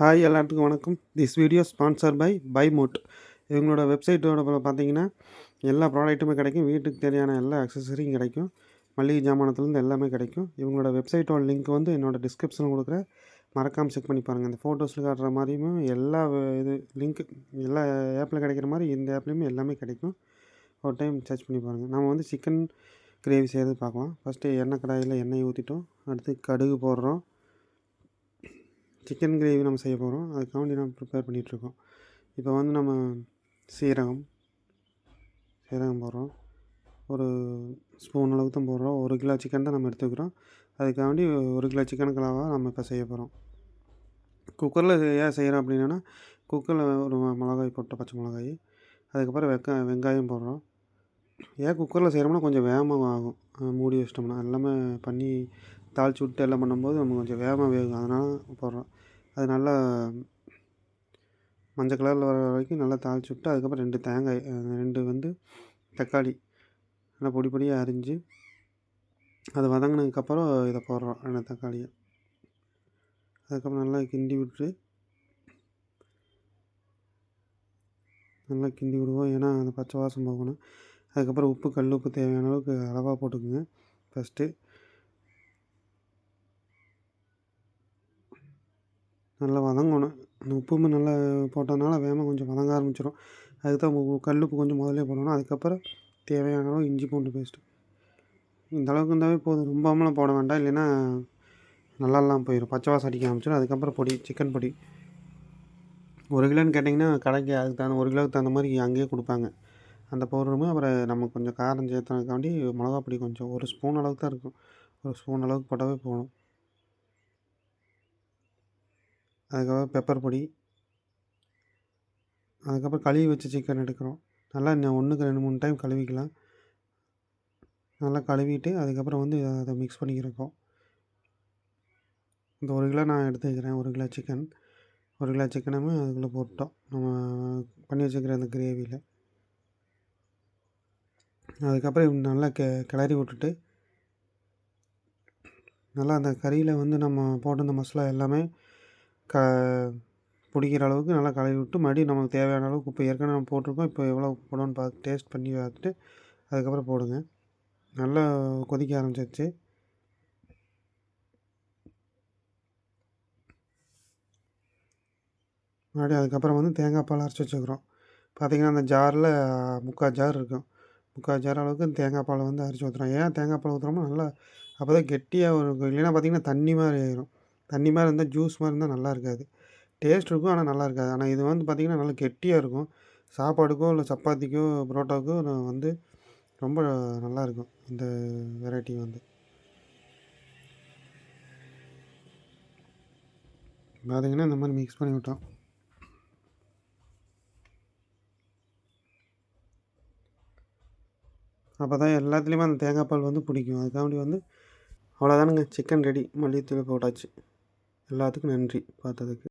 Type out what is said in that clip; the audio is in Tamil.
ஹாய் எல்லாத்துக்கும் வணக்கம். This video sponsor by by mode இவங்களோட வெப்சைட்டோட பார்த்தீங்கன்னா எல்லா ப்ராடக்ட்டுமே கிடைக்கும். வீட்டுக்கு தேவையான எல்லா அக்சசரியும் கிடைக்கும். மளிகை ஜாமானத்துலேருந்து எல்லாமே கிடைக்கும். இவங்களோட வெப்சைட்டோட லிங்க் வந்து என்னோடய டிஸ்கிரிப்ஷனில் கொடுக்குறேன். மறக்காமல் செக் பண்ணி பாருங்கள் இந்த ஃபோட்டோஸில் காட்டுற மாதிரியுமே எல்லா இது லிங்க் எல்லா ஆப்பில் கிடைக்கிற மாதிரி இந்த ஆப்லேயுமே எல்லாமே கிடைக்கும். ஒரு டைம் சர்ச் பண்ணி பாருங்கள் நம்ம வந்து சிக்கன் கிரேவி செய்கிறது பார்க்கலாம். ஃபஸ்ட்டு எண்ணெய் கடாயில் எண்ணெய் ஊற்றிட்டோம் அடுத்து கடுகு போடுறோம். சிக்கன் கிரேவி நம்ம செய்ய போகிறோம் அதுக்காண்டி நம்ம ப்ரிப்பேர் பண்ணிகிட்ருக்கோம் இப்போ வந்து நம்ம சீரகம் சீரகம் போடுறோம். ஒரு ஸ்பூன் அளவுக்கு தான் போடுறோம். ஒரு கிலோ சிக்கன் தான் நம்ம எடுத்துக்கிறோம். அதுக்காண்டி ஒரு கிலோ சிக்கன் கலாவாக நம்ம இப்போ செய்ய போகிறோம் குக்கரில் ஏன் செய்கிறோம் அப்படின்னா குக்கரில் ஒரு மிளகாய் போட்ட பச்சை மிளகாய் அதுக்கப்புறம் வெக்க வெங்காயம் போடுறோம். ஏன் குக்கரில் செய்கிறோம்னா கொஞ்சம் வேகமாக ஆகும். மூடி வச்சிட்டோம்னா. எல்லாமே பண்ணி தாளித்து விட்டு எல்லாம் பண்ணும்போது நம்ம கொஞ்சம் வேகமாக வேகும். அதனால் போடுறோம். அது நல்லா மஞ்சள் கலரில் வர வரைக்கும் நல்லா தாளித்து விட்டு அதுக்கப்புறம் ரெண்டு தேங்காய் ரெண்டு வந்து தக்காளி நல்லா பொடி பொடியாக அரிஞ்சு அது வதங்கினதுக்கப்புறம் இதை போடுறோம் ரெண்டு தக்காளியை. அதுக்கப்புறம் நல்லா கிண்டி விட்டு நல்லா கிண்டி விடுவோம். ஏன்னா அந்த பச்சை வாசம் போகணும். அதுக்கப்புறம் உப்பு கல் உப்பு தேவையான அளவுக்கு அளவாக போட்டுக்குங்க. ஃபஸ்ட்டு நல்லா வதங்கணும். அந்த உப்புமே நல்லா போட்டதுனால வேகமாக கொஞ்சம் வதங்க ஆரம்பிச்சிடும் அதுக்கு தான் கல் உப்பு கொஞ்சம் முதல்ல போடணும். அதுக்கப்புறம் தேவையான அளவு இஞ்சி பூண்டு பேஸ்ட்டு இந்த அளவுக்கு இருந்தாவே போதும். ரொம்ப அமலம் போட வேண்டாம். இல்லைன்னா நல்லாலாம் போயிடும் பச்சை வாசம் அடிக்க ஆரம்பிச்சிடும் அதுக்கப்புறம் பொடி சிக்கன் பொடி. ஒரு கிலோன்னு கேட்டிங்கன்னா கடைக்கு அதுக்கு தகுந்த ஒரு கிலோவுக்கு தகுந்த மாதிரி அங்கேயே கொடுப்பாங்க. அந்த பவுடருமே அப்புறம் நம்ம கொஞ்சம் காரம் சேர்த்தனதுக்காண்டி மிளகா பொடி கொஞ்சம் ஒரு ஸ்பூன் அளவுக்கு தான் இருக்கும். ஒரு ஸ்பூன் அளவுக்கு போட்டாவே போகணும் அதுக்கப்புறம் பெப்பர் பொடி. அதுக்கப்புறம் கழுவி வச்ச சிக்கன் எடுக்கிறோம். நல்லா நான் ஒன்றுக்கு ரெண்டு மூணு டைம் கழுவிக்கலாம். நல்லா கழுவிட்டு அதுக்கப்புறம் வந்து அதை மிக்ஸ் பண்ணிக்கிறோம். இந்த ஒரு கிலோ நான் எடுத்து வைக்கிறேன் ஒரு கிலோ சிக்கன் ஒரு கிலோ சிக்கனுமே அதுக்குள்ளே போட்டோம். நம்ம பண்ணி வச்சுக்கிற அந்த கிரேவியில் அதுக்கப்புறம் நல்லா கெ கிளறி விட்டுட்டு நல்லா அந்த கறியில் வந்து நம்ம போட்ட மசாலா எல்லாமே க பிடிக்கிற அளவுக்கு நல்லா கலவி விட்டு மறுபடியும் நமக்கு தேவையான அளவுக்கு உப்பு ஏற்கனவே நம்ம போட்டிருக்கோம். இப்போ எவ்வளோ போடணும்னு பார்த்து டேஸ்ட் பண்ணி பார்த்துட்டு அதுக்கப்புறம் போடுங்க. நல்லா கொதிக்க ஆரம்பிச்சிருச்சு. மறுபடியும் அதுக்கப்புறம் வந்து தேங்காய் பால் அரைச்சி வச்சுக்கிறோம். பார்த்திங்கன்னா அந்த ஜாரில் முக்கால் ஜார் இருக்கும். முக்கால் ஜார் அளவுக்கு தேங்காய் பால் வந்து அரைச்சி ஊற்றுறோம் ஏன் தேங்காய் பால் ஊற்றுறோமோ நல்லா அப்போ தான் கெட்டியாக இருக்கும். இல்லைன்னா பார்த்திங்கன்னா தண்ணி மாதிரி ஆயிரும். தண்ணி மாதிரி இருந்தால் ஜூஸ் மாதிரி இருந்தால் நல்லா இருக்காது. டேஸ்ட் இருக்கும் ஆனால் நல்லா இருக்காது. ஆனால் இது வந்து பார்த்திங்கன்னா நல்லா கெட்டியாக இருக்கும். சாப்பாடுக்கோ இல்லை சப்பாத்திக்கோ புரோட்டாக்கோ வந்து ரொம்ப நல்லாயிருக்கும் இந்த வெரைட்டி வந்து. பார்த்திங்கன்னா இந்த மாதிரி மிக்ஸ் பண்ணி விட்டோம். அப்போ தான் எல்லாத்துலேயுமே அந்த தேங்காய் பால் வந்து பிடிக்கும். அதுக்காண்டி வந்து அவ்வளோதானுங்க சிக்கன் ரெடி மல்லித்தூள் போட்டாச்சு. எல்லாத்துக்கும் நன்றி பார்த்ததுக்கு.